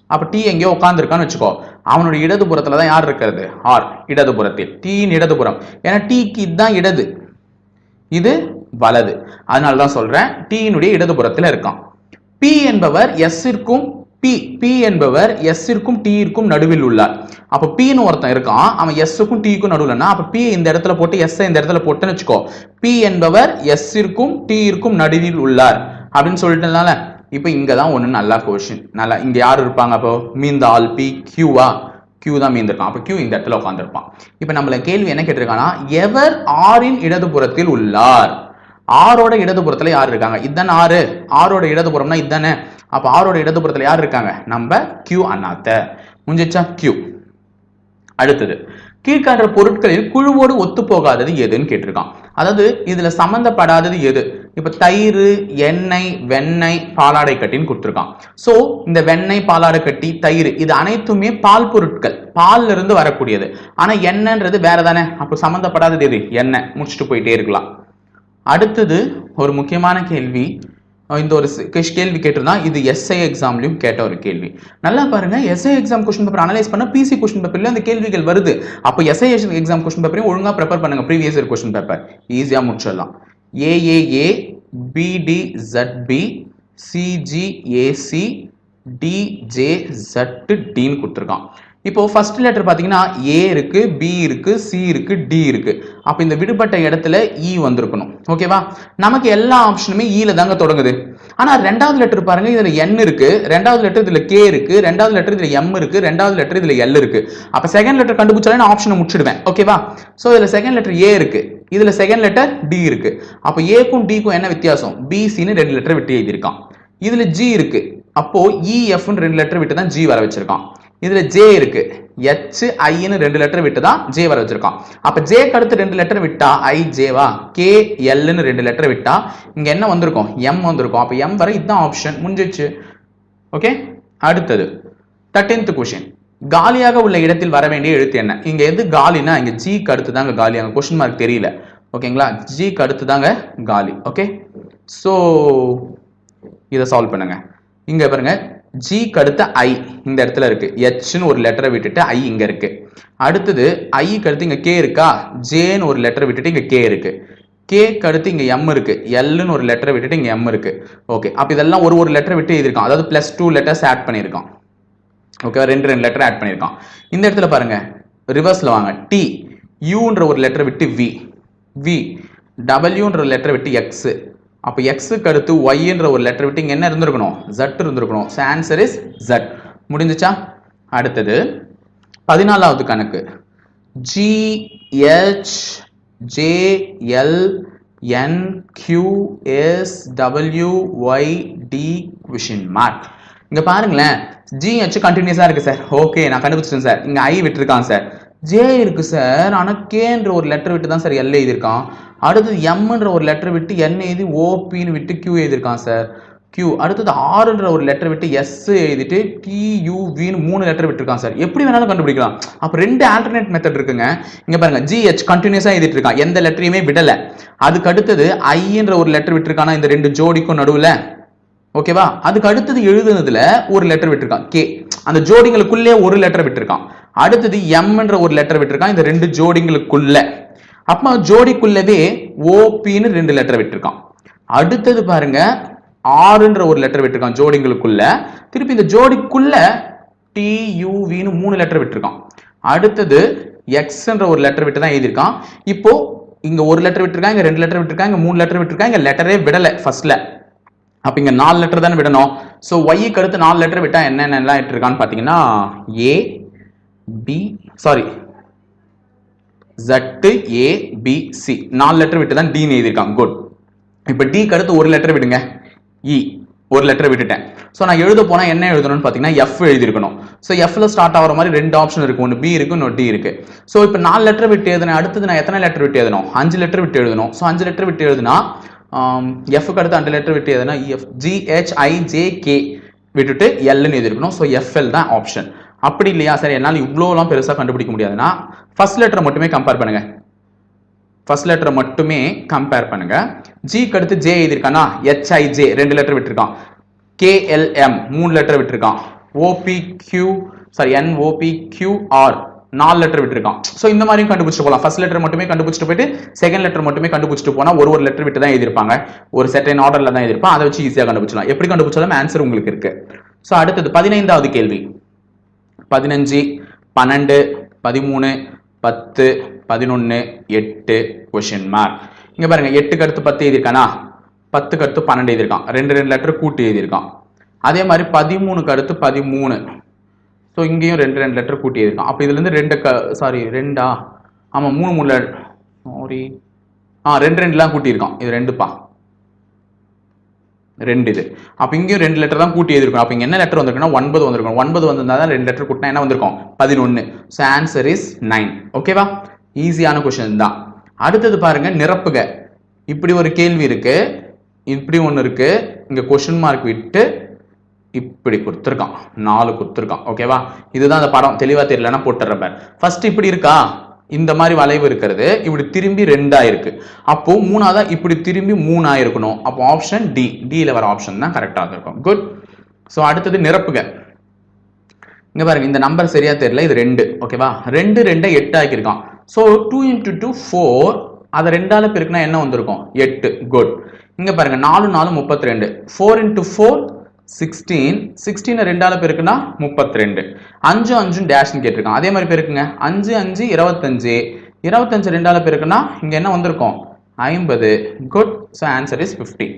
அப்போ டீ எங்கேயோ உட்காந்துருக்கான்னு வச்சுக்கோ. அவனுடைய இடதுபுறத்தில் தான் யார் இருக்கிறது? ஆர். இடதுபுறத்தில். டீயின் இடதுபுறம். ஏன்னா டீக்கு இதுதான் இடது. இது வலது. அதனால தான் சொல்கிறேன் டீயினுடைய இடதுபுறத்தில் இருக்கான். பி என்பவர் எஸ்ஸிற்கும் பி பி என்பவர் எஸ்ஸிற்கும் இருக்கும் இருக்கும் நடுவில் உள்ளார். அப்போ பின்னு ஒருத்தன் இருக்கான். அவன் எஸ்ஸுக்கும் டிக்கும் நடுவில்னா அப்போ பி இந்த இடத்துல போட்டு எஸ்ஸை இந்த இடத்துல போட்டுன்னு வச்சுக்கோ. பி என்பவர் எஸ்ஸிற்கும் இருக்கும் இருக்கும் நடுவில் உள்ளார். அப்படின்னு சொல்லிட்டனால இப்போ இங்கே தான் ஒன்று நல்லா கொஷின் நல்லா இங்கே யார் இருப்பாங்க அப்போ? மீந்த ஆல் பி கியூவா கியூ தான் மீந்திருக்கான். அப்போ கியூ இந்த இடத்துல உட்காந்துருப்பான் இப்போ நம்மள கேள்வி என்ன கேட்டிருக்காங்கன்னா எவர் ஆரின் இடதுபுறத்தில் உள்ளார்? ஆரோட இடதுபுறத்தில் யார் இருக்காங்க? இதுதானே ஆறு. ஆரோட இடதுபுறம்னா இதுதானே. அப்ப ஆரோட இடதுபுறத்துல யார் இருக்காங்க? நம்ம கியூ அண்ணாத்த. முடிஞ்சிச்சா கியூ அடுத்தது கீழ்காண்ற பொருட்களில் குழுவோடு ஒத்து போகாதது எதுன்னு கேட்டிருக்கான். அதாவது இதுல சம்பந்தப்படாதது எது? இப்ப தயிர் எண்ணெய் வெண்ணெய் பாலாடை கட்டின்னு கொடுத்துருக்கான். சோ இந்த வெண்ணெய் பாலாடை கட்டி தயிர் இது அனைத்துமே பால் பொருட்கள். பால்ல இருந்து வரக்கூடியது. ஆனா எண்ணெய்ன்றது வேற தானே அப்போ சம்பந்தப்படாதது எது? எண்ணெய். முடிச்சுட்டு போயிட்டே இருக்கலாம். அடுத்தது ஒரு முக்கியமான கேள்வி. இந்த ஒரு கேள்வி கேட்டிருந்தா இது எஸ்ஐ எக்ஸாம்லயும் கேட்ட ஒரு கேள்வி. நல்லா பாருங்க SI exam question paper analyse பண்ண பிசி கொஸ்டின் பேப்பர்ல அந்த கேள்விகள் வருது. அப்போ எஸ்ஐ எக்ஸாம் கொஸ்டின் பேப்பரையும் ஒழுங்கா ப்ரிப்பேர் பண்ணுங்க ப்ரீவியஸ் இயர் கொஸ்டின் பேப்பர் ஈஸியா முடிச்சிடலாம். ஏஏஏ பிடிZB சிஜிஏசி டிஜே ஜட்டு டின்னு கொடுத்துருக்கான். இப்போ ஃபர்ஸ்ட் லெட்டர் பார்த்தீங்கன்னா ஏ இருக்கு பி இருக்கு சி இருக்கு டி இருக்கு. அப்போ இந்த விடுபட்ட இடத்துல இ வந்திருக்கணும். ஓகேவா நமக்கு எல்லா ஆப்ஷனுமே ஈல e தாங்க தொடங்குது. ஆனால் ரெண்டாவது லெட்டர் பாருங்க இதில் என் இருக்கு ரெண்டாவது லெட்டர் இதில் கே இருக்கு ரெண்டாவது லெட்டர் இதில் எம் இருக்கு ரெண்டாவது லெட்டர் இதில் எல் இருக்கு. அப்போ e, செகண்ட் லெட்டர் கண்டுபிடிச்சாலே நான் ஆப்ஷனை முடிச்சிடுவேன். ஓகேவா ஸோ இதில் செகண்ட் லெட்டர் ஏ இருக்கு இதில் செகண்ட் லெட்டர் டி இருக்கு. அப்போ ஏக்கும் டிக்கும் என்ன வித்தியாசம்? பிசின்னு ரெண்டு லெட்டர் விட்டு எழுதியிருக்கான். இதில் ஜி இருக்கு அப்போ இஎஃப்னு ரெண்டு லெட்டர் விட்டு தான் ஜி வர வச்சிருக்கான். இதுல ஜே இருக்கு. எச் ஐன்னு ரெண்டு லெட்டர் விட்டு தான் ஜே வர வச்சிருக்கான். அப்ப ஜேக்கு அடுத்து ரெண்டு லெட்டர் விட்டா ஐ ஜேவா கே எல்னு ரெண்டு லெட்டர் விட்டா இங்க என்ன வந்திருக்கும்? எம் வந்திருக்கும். அப்ப எம் வர இதுதான் ஆப்ஷன் முடிஞ்சிச்சு ஓகே அடுத்தது. தேர்டீன்த் கொஷின் காலியாக உள்ள இடத்தில் வர வேண்டிய எழுத்து என்ன? இங்க எது காலினா இங்க ஜிக்கு அடுத்து தாங்க காலி. அங்க கொஸ்டின் மார்க் தெரியல. ஓகேங்களா ஜிக்கு அடுத்து தாங்க காலி. ஓகே ஸோ இதை சால்வ் பண்ணுங்க. இங்க பாருங்க. ஜிக்கு அடுத்த ஐ இந்த இடத்துல இருக்கு. ஹெச்னு ஒரு லெட்டரை விட்டுட்டு ஐ இங்க இருக்கு. அடுத்தது ஐக்கு அடுத்து இங்க கே இருக்கா? ஜேன்னு ஒரு லெட்டர் விட்டுட்டு இங்க கே இருக்கு. கேக்கு அடுத்து இங்க எம் இருக்கு. எல்னு ஒரு லெட்டரை விட்டுட்டு இங்க எம் இருக்கு. ஓகே அப்ப இதெல்லாம் ஒரு ஒரு லெட்டர் விட்டு எழுதிருக்கான் அதாவது பிளஸ் டூ லெட்டர்ஸ் ஆட் பண்ணியிருக்கோம் ஓகே ரெண்டு ரெண்டு லெட்டர் ஆட் பண்ணியிருக்கான். இந்த இடத்துல பாருங்க. ரிவர்ஸ்ல வாங்க. டி யூன்ற ஒரு லெட்டர் விட்டு வி வி டபிள்யூன்ற ஒரு லெட்டர் விட்டு எக்ஸ் அப்போ எக்ஸுக்கு அடுத்து ஒய்ன்ற ஒரு லெட்டர் விட்டு என்ன இருந்திருக்கணும்? ஜட் இருந்திருக்கணும். ஸோ ஆன்சர் இஸ் ஜட் முடிஞ்சுச்சா? அடுத்தது பதினாலாவது கணக்கு. G H H J L N Q W Y T question mark இங்கே பாருங்களேன். ஜி ஹெச் இருக்குது சார் ஓகே நான் கண்டுபிடிச்சிட்டேன் சார் இங்கே ஐ விட்டுருக்கான் சார் ஜே இருக்குது சார் ஆனால் கேன்ற ஒரு லெட்டர் விட்டு தான் சார் எல் எழுதியிருக்கான். அடுத்தது எம்ன்ற ஒரு லெட்டர் விட்டு என் எழுதி ஓபின்னு விட்டு கியூ எழுதியிருக்கான் சார் கியூ அடுத்தது ஆறுன்ற ஒரு லெட்டர் விட்டு எஸ் எழுதிட்டு டியூவின்னு மூணு லெட்டர் விட்டுருக்கான் சார் எப்படி வேணாலும் கண்டுபிடிக்கலாம். அப்போ ரெண்டு ஆல்டர்னேட் மெத்தட் இருக்குங்க. இங்கே பாருங்க ஜிஹெச் கண்டினியூஸாக எழுதிட்டு இருக்கான். எந்த லெட்டரையுமே விடலை. அதுக்கு அடுத்தது ஐன்ற ஒரு லெட்டர் விட்டுருக்கானா இந்த ரெண்டு ஜோடிக்கும் நடுவில்? ஓகேவா அதுக்கு அடுத்தது எழுதுனதுல ஒரு லெட்டர் விட்டுருக்கான். கே அந்த ஜோடிங்களுக்குள்ளே ஒரு லெட்டர் விட்டுருக்கான். அடுத்தது எம்ன்ற ஒரு லெட்டர் விட்டுருக்கான். இந்த ரெண்டு ஜோடிங்களுக்குள்ள. அப்போ ஜோடிக்குள்ளவே ஓபின்னு ரெண்டு லெட்டர் விட்டுருக்கான். அடுத்தது பாருங்க ஆறுன்ற ஒரு லெட்டர் விட்டுருக்கான் ஜோடிங்களுக்குள்ள திருப்பி இந்த ஜோடிக்குள்ள டியூவின்னு மூணு லெட்டர் விட்டுருக்கான். அடுத்தது எக்ஸ்ன்ற ஒரு லெட்டர் விட்டு தான் எழுதியிருக்கான். இப்போ இங்க ஒரு லெட்டர் விட்டுருக்காங்க இங்க ரெண்டு லெட்டர் விட்டுருக்காங்க இங்க மூணு லெட்டர் விட்டுருக்காங்க இங்க லெட்டரே விடல ஃபர்ஸ்ட்ல அப்ப இங்க நாலு லெட்டர் தானே விடணும். ஸோ ஒய்க்கு அடுத்து நாலு லெட்டர் விட்டா என்னென்னலாம் இட்டிருக்கான்னு பார்த்தீங்கன்னா A B sorry Z A B C நாலு லெட்டர் விட்டு தான் டின்னு எழுதியிருக்காங்க குட் இப்போ டிக்கு அடுத்து ஒரு லெட்டர் விடுங்க. இ ஒரு லெட்டர் விட்டுட்டேன். ஸோ நான் எழுத போனால் என்ன எழுதணும்னு பார்த்தீங்கன்னா எஃப் எழுதியிருக்கணும். ஸோ எஃப்ல ஸ்டார்ட் ஆகிற மாதிரி ரெண்டு ஆப்ஷன் இருக்கு. ஒன்று பி இருக்கு இன்னொரு டி இருக்கு. ஸோ இப்போ நாலு லெட்டர் விட்டு எழுதுனேன் அடுத்தது நான் எத்தனை லெட்டர் விட்டு எழுதணும்? அஞ்சு லெட்டர் விட்டு எழுதணும். ஸோ அஞ்சு லெட்டர் விட்டு எழுதுனா எஃப்க்கு அடுத்து அஞ்சு லெட்டர் விட்டு எழுதுனா எஃப் ஜிஹெச் ஜே கே விட்டுட்டு எல்னு எழுதிருக்கணும் ஸோ எஃப்எல் தான் ஆப்ஷன் அப்படி இல்லையா? சரி என்னால் இவ்வளோலாம் பெருசாக கண்டுபிடிக்க முடியாதுன்னா ஃபர்ஸ்ட் லெட்டரை மட்டுமே கம்பேர் பண்ணுங்க. ஃபர்ஸ்ட் லெட்டரை மட்டுமே கம்பேர் பண்ணுங்க. ஜிக்கு அடுத்து ஜே எழுதியிருக்கானா ஹெச்ஐஜே ரெண்டு லெட்டர் விட்டுருக்கான். கேஎல்எம் மூணு letter விட்டுருக்கான். O P Q sorry N O P Q R நாலு லெட்டர் விட்டுருக்கான். ஸோ இந்த மாதிரியும் கண்டுபிடிச்சிட்டு போகலாம் ஃபர்ஸ்ட் லெட்டர் மட்டுமே கண்டுபிடிச்சிட்டு போயிட்டு செகண்ட் லெட்டர் மட்டுமே கண்டுபிடிச்சிட்டு போனால் ஒரு ஒரு லெட்டர் விட்டு தான் எழுதிருப்பாங்க ஒரு செட்டன் ஆர்டரில் தான் எழுதிருப்பான் அதை வச்சு ஈஸியாக கண்டுபிடிச்சலாம் எப்படி கண்டுபிடிச்சாலும் ஆன்சர் உங்களுக்கு இருக்கு. ஸோ அடுத்தது பதினைந்தாவது கேள்வி. பதினஞ்சு பன்னெண்டு பதிமூணு பத்து பதினொன்று எட்டு கொஷின் மார்க் இங்கே பாருங்கள் எட்டுக்கு கருத்து பத்து எழுதியிருக்கானா? பத்துக்கு கருத்து பன்னெண்டு எழுதியிருக்கான். ரெண்டு ரெண்டு லெட்டர் கூட்டி எழுதியிருக்கான். அதே மாதிரி பதிமூணுக்கு கருத்து பதிமூணு. ஸோ இங்கேயும் ரெண்டு ரெண்டு லெட்டர் கூட்டி எழுதியிருக்கான். அப்போ இதுலேருந்து ரெண்டு க சாரி ரெண்டா? ஆமாம் மூணு மூணு சாரி ஆ ரெண்டு ரெண்டுலாம் கூட்டியிருக்கான். இது ரெண்டுப்பா. ரெண்டு இது. அப்போ இங்கேயும் ரெண்டு லெட்டர் தான் கூட்டி எழுதிருக்கும் அப்போ இங்கே என்ன லெட்டர் வந்திருக்குன்னா ஒன்பது வந்திருக்கும். ஒன்பது வந்திருந்தா தான் ரெண்டு லெட்டர் கூட்டினா என்ன வந்திருக்கும்? பதினொன்று ஸோ ஆன்சர் இஸ் நைன் ஓகேவா ஈஸியான கொஷின் தான். அடுத்தது பாருங்க நிரப்புக. இப்படி ஒரு கேள்வி இருக்கு. இப்படி ஒன்று இருக்கு. இங்கே கொஷின் மார்க் விட்டு இப்படி கொடுத்துருக்கான். நாலு கொடுத்துருக்கான். ஓகேவா இதுதான் அந்த படம். தெளிவாக தெரியலன்னா போட்டுறப்ப ஃபர்ஸ்ட் இப்படி இருக்கா? இந்த மாதிரி வளைவு இருக்கிறது இப்படி திரும்பி ரெண்டாயிருக்கு. அப்போது அப்போ மூணாவதா இப்படி திரும்பி மூணாயிருக்கணும். அப்போ ஆப்ஷன் டி டியில் வர ஆப்ஷன் தான் கரெக்டாக இருக்கும். குட் ஸோ அடுத்தது நிரப்புக. இங்க பாருங்க இந்த நம்பர் சரியா தெரியல இது ரெண்டு. ஓகேவா ரெண்டு ரெண்டை எட்டு ஆக்கியிருக்கான். So two into two four அதை ரெண்டால பெருக்குனா என்ன வந்திருக்கும்? எட்டு. குட் இங்க பாருங்க நாலு நாலு முப்பத்தி ரெண்டு ஃபோர் இன்டூ ஃபோர் சிக்ஸ்டீன் சிக்ஸ்டீனை ரெண்டால பெருக்குனா முப்பத்தி ரெண்டு அஞ்சு அஞ்சும் டேஷ்னு கேட்டிருக்கான் அதே மாதிரி பெருக்குங்க. அஞ்சு அஞ்சு இருபத்தஞ்சு. இருபத்தஞ்சு ரெண்டால பெருக்குனா இங்க என்ன வந்திருக்கும்? ஐம்பது. Good so answer is fifty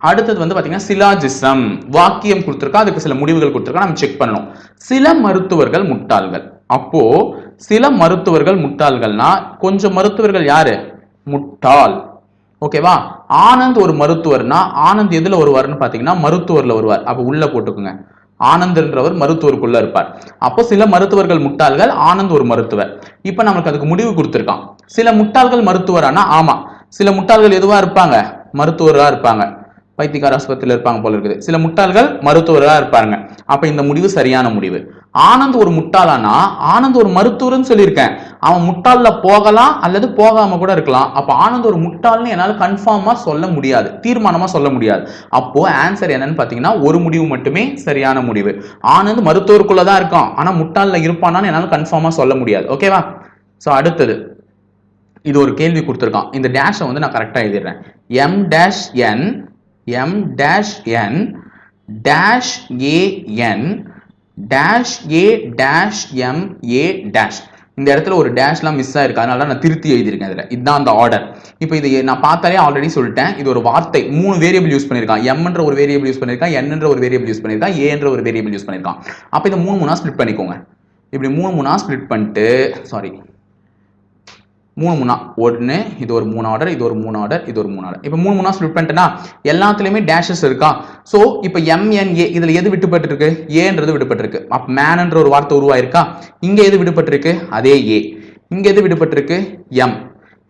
அடுத்தது வந்து பாத்தீங்கன்னா சிலாஜிசம். வாக்கியம் கொடுத்துருக்கா? அதுக்கு சில முடிவுகள் கொடுத்துருக்கா? நம்ம செக் பண்ணணும். சில மருத்துவர்கள் முட்டாள்கள். அப்போ சில மருத்துவர்கள் முட்டாள்கள்னா கொஞ்சம் மருத்துவர்கள் யாரு? முட்டாள். ஓகேவா ஆனந்த் ஒரு மருத்துவர்னா ஆனந்த் எதுல வருவார்னு பாத்தீங்கன்னா மருத்துவர்ல வருவார். அப்ப உள்ள போட்டுக்குங்க. ஆனந்த்ன்றவர் மருத்துவருக்குள்ள இருப்பார். அப்போ சில மருத்துவர்கள் முட்டாள்கள் ஆனந்த் ஒரு மருத்துவர். இப்ப நமக்கு அதுக்கு முடிவு கொடுத்துருக்கான். சில முட்டாள்கள் மருத்துவரானா? ஆமா. சில முட்டாள்கள் எதுவா இருப்பாங்க? மருத்துவராக இருப்பாங்க. பைத்தியக்கார ஆஸ்பத்திரியில் இருப்பாங்க போல இருக்குது. சில முட்டாள்கள் மருத்துவராக இருப்பாருங்க. அப்ப இந்த முடிவு சரியான முடிவு. ஆனந்த் ஒரு முட்டாளானா? ஆனந்த் ஒரு மருத்துவர்னு சொல்லியிருக்கேன். அவன் முட்டாளில் போகலாம் அல்லது போகாம கூட இருக்கலாம். அப்ப ஆனந்த் ஒரு முட்டாள்னு என்னால் கன்ஃபார்மா சொல்ல முடியாது. தீர்மானமா சொல்ல முடியாது. அப்போ ஆன்சர் என்னன்னு பாத்தீங்கன்னா ஒரு முடிவு மட்டுமே சரியான முடிவு. ஆனந்த் மருத்துவருக்குள்ளே தான் இருக்கான். ஆனா முட்டாளில் இருப்பானான்னு என்னால் கன்ஃபார்மா சொல்ல முடியாது. ஓகேவா சோ அடுத்தது. இது ஒரு கேள்வி கொடுத்துருக்கான். இந்த டேஷை வந்து நான் கரெக்டாக எழுதிடுறேன். M dash N M dash N dash A N dash A dash M A dash இந்த இடத்துல ஒரு டேஷ்லாம் மிஸ் ஆயிருக்கு. அதனால நான் திருத்தி எழுதியிருக்கேன் இதில். இதுதான் அந்த ஆர்டர் இப்போ இது நான் பார்த்தாலே ஆல்ரெடி சொல்லிட்டேன். இது ஒரு வார்த்தை. மூணு வேரியபிள் யூஸ் பண்ணியிருக்கான். எம்ன்ற ஒரு வேரியபிள் யூஸ் பண்ணியிருக்கான். என்ற ஒரு வேரியபிள் யூஸ் பண்ணியிருக்கான். ஏன்ற ஒரு வேரியபிள் யூஸ் பண்ணியிருக்கான். அப்போ இதை மூணு மூணாக ஸ்ப்ளிட் பண்ணிக்கோங்க. இப்படி மூணு மூணாக ஸ்ப்ளிட் பண்ணிட்டு சாரி மூணு மூணா ஒன்று இது ஒரு மூணு ஆர்டர் இது ஒரு மூணு ஆர்டர் இது ஒரு மூணு ஆர்டர் இப்போ மூணு மூணா ஸ்ப்ளிட் பண்ணிட்டேன்னா எல்லாத்துலேயுமே டேஷஸ் இருக்கா? ஸோ இப்போ எம்என்ஏ இதில் எது விட்டுப்பட்டிருக்கு? ஏன்றது விடுபட்டிருக்கு அப்போ மேனுன்ற ஒரு வார்த்தை உருவாயிருக்கா? இங்கே எது விடுபட்டிருக்கு அதே ஏ இங்கே எது விடுபட்டிருக்கு எம்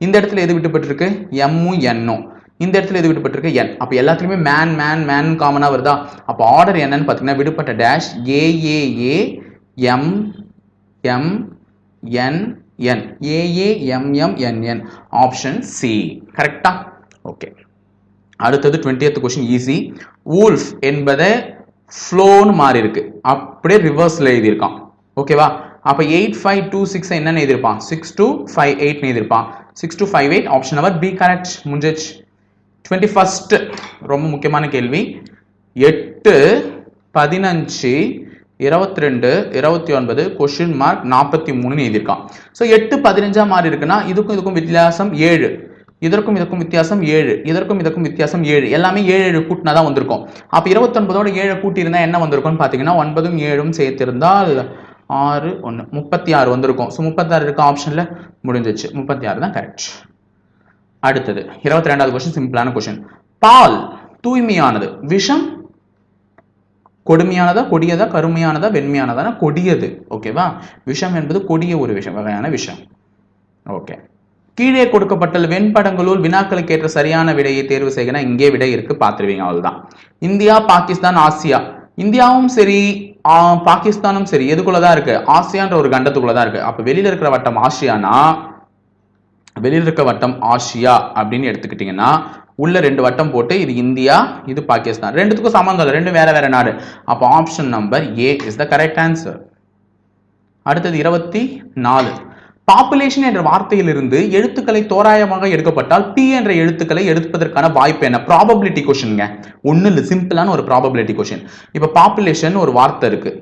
இந்த இடத்துல எது விட்டுப்பட்டிருக்கு? எம்மும் என்னும் இந்த இடத்துல எது விடுபட்டிருக்கு என் அப்போ எல்லாத்துலேயுமே மேன் மேன் மேன் காமனாக வருதா? அப்போ ஆர்டர் என்னன்னு பார்த்தீங்கன்னா விடுபட்ட dash A A A M M N N A A M M N N option C கரெக்டா ஓகே அடுத்தது டுவெண்ட்டியத் கொஸ்டின் ஈஸி வூல்ஃப் என்பதை ஃப்ளோன்னு மாறி இருக்கு. அப்படியே ரிவர்ஸில் எழுதியிருக்கான். ஓகேவா அப்போ எயிட் ஃபைவ் டூ சிக்ஸ் என்னென்னு எழுதியிருப்பான்? சிக்ஸ் டூ ஃபைவ் எயிட்னு எழுதியிருப்பான். Six two five eight option number B correct முடிஞ்சிச்சு டுவெண்ட்டி ஃபஸ்ட்டு ரொம்ப முக்கியமான கேள்வி. எட்டு பதினஞ்சு இருபத்தி ரெண்டு இருபத்தி ஒன்பது கொஷின் மார்க் நாற்பத்தி மூணுன்னு எழுதியிருக்கான். ஸோ எட்டு பதினஞ்சா மாறி இருக்குன்னா இதுக்கும் இதுக்கும் வித்தியாசம் ஏழு. இதற்கும் இதற்கும் வித்தியாசம் ஏழு. இதற்கும் இதற்கும் வித்தியாசம் ஏழு. எல்லாமே ஏழு ஏழு கூட்டினா தான் வந்திருக்கும். அப்போ இருபத்தொன்பதோட ஏழு கூட்டியிருந்தால் என்ன வந்திருக்கும்னு பார்த்தீங்கன்னா ஒன்பதும் ஏழும் சேர்த்திருந்தால் ஆறு ஒன்று முப்பத்தி ஆறு வந்திருக்கும். ஸோ முப்பத்தாறு இருக்க ஆப்ஷனில் முடிஞ்சிச்சு. முப்பத்தி ஆறு தான் கரெக்ட் அடுத்தது இருபத்தி ரெண்டாவது கொஸ்டின் சிம்பிளான கொஸ்டின் பால் தூய்மையானது. விஷம் கொடுமையானதா கொடியதா கருமையானதா வெண்மையானதானா? கொடியது. ஓகேவா விஷம் என்பது கொடிய ஒரு விஷயம் வகையான விஷம். ஓகே கீழே கொடுக்கப்பட்ட வெண்படங்களுள் வினாக்களுக்கு ஏற்ற சரியான விடையை தேர்வு செய்யணும் இங்கே விடை இருக்கு. பார்த்துருவீங்க அவ்வளவுதான். India Pakistan Asia. இந்தியாவும் சரி பாகிஸ்தானும் சரி எதுக்குள்ளதான் இருக்கு? ஆசியான்ற ஒரு கண்டத்துக்குள்ளதான் இருக்கு. அப்ப வெளியில இருக்கிற வட்டம் ஆசியானா? வெளியில் இருக்க வட்டம் ஆசியா அப்படின்னு எடுத்துக்கிட்டீங்கன்னா உள்ள ரெண்டு வட்டம் போட்டு இது இந்தியா இது பாகிஸ்தான். ரெண்டுத்துக்கும் சம்பந்தம் இல்லை ரெண்டும் வேற வேற நாடு. அப்போ option number A is the correct answer அடுத்தது இருபத்தி நாலு. பாப்புலேஷன் என்ற வார்த்தையிலிருந்து எழுத்துக்களை தோராயமாக எடுக்கப்பட்டால் பி என்ற எழுத்துக்களை எடுப்பதற்கான வாய்ப்பு என்ன? ப்ராபபிலிட்டி கொஷின்ங்க ஒன்றும் இல்லை சிம்பிளான ஒரு ப்ராபபிலிட்டி கொஷின் இப்போ பாப்புலேஷன் ஒரு வார்த்தை இருக்குது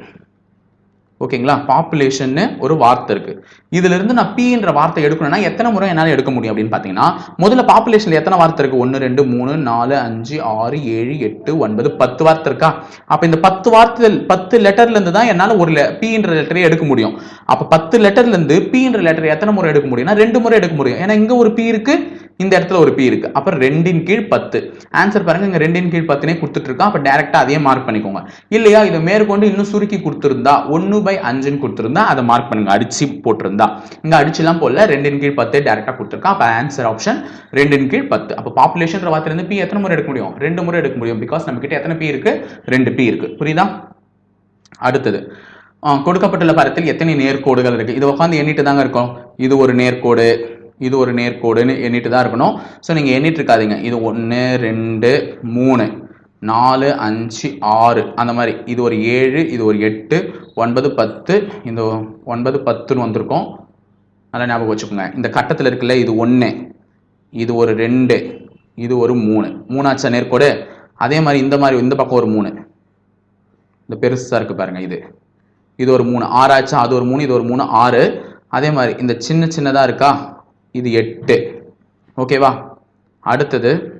ஓகேங்களா? பாப்புலேஷன்னு ஒரு வார்த்தை இருக்கு. இதுல இருந்து நான் பி என்ற வார்த்தை எடுக்கணும்னா எத்தனை முறை என்னால் எடுக்க முடியும் அப்படின்னு பார்த்தீங்கன்னா முதல்ல பாப்புலேஷன்ல எத்தனை வார்த்தை இருக்கு? ஒன்று ரெண்டு மூணு நாலு அஞ்சு ஆறு ஏழு எட்டு ஒன்பது பத்து வார்த்தை இருக்கா? அப்போ இந்த பத்து வார்த்தை பத்து லெட்டர்ல இருந்து தான் என்னால் ஒரு பி என்ற லெட்டரை எடுக்க முடியும். அப்போ பத்து லெட்டர்ல இருந்து பி என்ற லெட்டர் எத்தனை முறை எடுக்க முடியும்னா ரெண்டு முறை எடுக்க முடியும். ஏன்னா இங்க ஒரு பி இருக்கு இந்த இடத்துல ஒரு பி இருக்கு. அப்ப ரெண்டின் கீழ் பத்து. ஆன்சர் பாருங்க இங்க ரெண்டின் கீழ் பத்துனே கொடுத்துட்டு இருக்கோம் அப்ப டேரக்டா அதே மார்க் பண்ணிக்கோங்க. இல்லையா? இதை மேற்கொண்டு இன்னும் சுருக்கி கொடுத்துருந்தா ஒன்னு பை அஞ்சுன்னு கொடுத்துருந்தா அதை மார்க் பண்ணுங்க. அடிச்சு போட்டிருந்தா. இங்க அடிச்சுலாம் போடல. ரெண்டின் கீழ் பத்து டேரெக்டாக கொடுத்துருக்கான் அப்ப ஆன்சர் ஆப்ஷன் ரெண்டின் கீழ் பத்து. அப்ப பாப்புலேஷன் வார்த்தை இருந்து பி எத்தனை முறை எடுக்க முடியும்? ரெண்டு முறை எடுக்க முடியும். பிகாஸ் நம்ம கிட்ட எத்தனை பி இருக்கு? ரெண்டு பி இருக்கு. புரியுதா? அடுத்தது. கொடுக்கப்பட்டுள்ள படத்தில் எத்தனை நேர்கோடுகள் இருக்கு? இது உட்காந்து எண்ணிட்டு தாங்க இருக்கும். இது ஒரு நேர்கோடு இது ஒரு நேர்கோடுன்னு எண்ணிட்டு தான் இருக்கணும். ஸோ நீங்கள் எண்ணிட்டு இருக்காதீங்க. இது ஒன்று ரெண்டு மூணு. நாலு அஞ்சு ஆறு. அந்த மாதிரி. இது ஒரு ஏழு இது ஒரு எட்டு ஒன்பது பத்து. இந்த ஒன்பது பத்துன்னு வந்திருக்கும். நல்லா ஞாபகம் வச்சுக்கோங்க. இந்த கட்டத்தில் இருக்குல்ல இது ஒன்று இது ஒரு ரெண்டு. இது ஒரு மூணு. மூணாச்சா நேர்கோடு? அதே மாதிரி இந்த மாதிரி இந்த பக்கம் ஒரு மூணு. இந்த பெருசாக இருக்குது பாருங்கள் இது. இது ஒரு மூணு. ஆறாச்சா அது ஒரு மூணு இது ஒரு மூணு ஆறு. அதே மாதிரி இந்த சின்ன சின்னதாக இருக்கா? இது எட்டு. ஓகேவா? அடுத்தது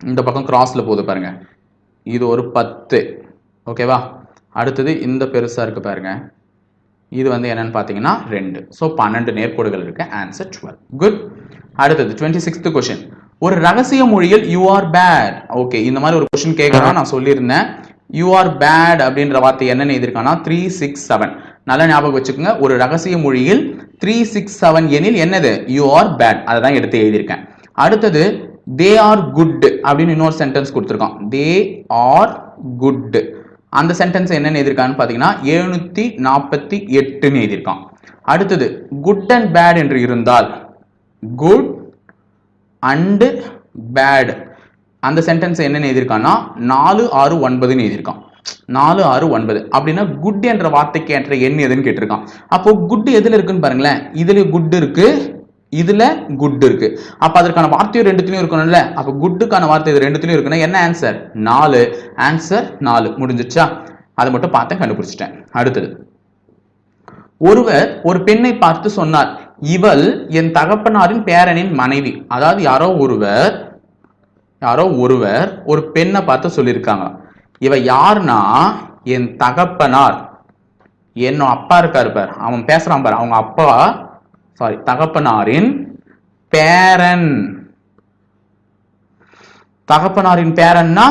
இந்த பக்கம் கிராஸில் போகுது பாருங்கள் இது ஒரு பத்து. ஓகேவா அடுத்தது இந்த பெருசாக இருக்குது பாருங்கள் இது வந்து என்னென்னு பார்த்தீங்கன்னா ரெண்டு. ஸோ பன்னெண்டு நேர்கோடுகள் இருக்கு. ஆன்சர் டுவெல் குட் அடுத்தது டுவெண்ட்டி சிக்ஸ்த் கொஷின் ஒரு ரகசிய மொழியில் யூ ஆர் பேட் ஓகே இந்த மாதிரி ஒரு கொஷின் கேட்கறோம் நான் சொல்லியிருந்தேன். யூ ஆர் பேட் அப்படின்ற வார்த்தை என்னென்ன எழுதியிருக்கானா? த்ரீ சிக்ஸ் செவன் நல்லா ஞாபகம் வச்சுக்கோங்க. ஒரு ரகசிய மொழியில் த்ரீ சிக்ஸ் செவன் எனில் என்னது? யூ ஆர் பேட் அதை தான் எடுத்து எழுதியிருக்கேன். அடுத்தது தே ஆர் குட் அப்படின்னு இன்னொரு சென்டென்ஸ் கொடுத்துருக்கோம் தே ஆர் குட் அந்த சென்டென்ஸ் என்னென்னு எழுதியிருக்கான்னு பார்த்தீங்கன்னா எழுநூத்தி நாற்பத்தி எட்டுன்னு எழுதியிருக்கான். அடுத்தது குட் அண்ட் பேட் என்று இருந்தால் குட் அண்டு பேட் அந்த சென்டென்ஸ் என்னென்னு எழுதியிருக்கான்னா நாலு ஆறு ஒன்பதுன்னு எழுதியிருக்கான். நாலு ஆறு ஒன்பது. அப்படின்னா குட் என்ற வார்த்தைக்கு ஏற்ற எண் எதுன்னு கேட்டிருக்கான். அப்போ குட் எதுல இருக்குன்னு பாருங்களேன். இதுல குட் இருக்கு இதுல குட் இருக்கு. அப்ப அதற்கான வார்த்தையும் ரெண்டுத்துலையும் இருக்கணும்ல. அப்ப குட்டுக்கான வார்த்தை இது ரெண்டுத்துலையும் இருக்குன்னா என்ன ஆன்சர் நாலு. ஆன்சர் நாலு. முடிஞ்சிச்சா? அதை மட்டும் பார்த்தேன் கண்டுபிடிச்சிட்டேன். அடுத்தது. ஒருவர் ஒரு பெண்ணை பார்த்து சொன்னார் இவள் என் தகப்பனாரின் பேரனின் மனைவி. அதாவது யாரோ ஒருவர் யாரோ ஒருவர் ஒரு பெண்ணை பார்த்து சொல்லியிருக்காங்க. இவ யாருன்னா? என் தகப்பனார். என்னோட அப்பா இருக்காரு பார். அவன் பேசுறான் பார். அவங்க அப்பா சாரி தகப்பனாரின் பேரன். தகப்பனாரின் பேரன்னா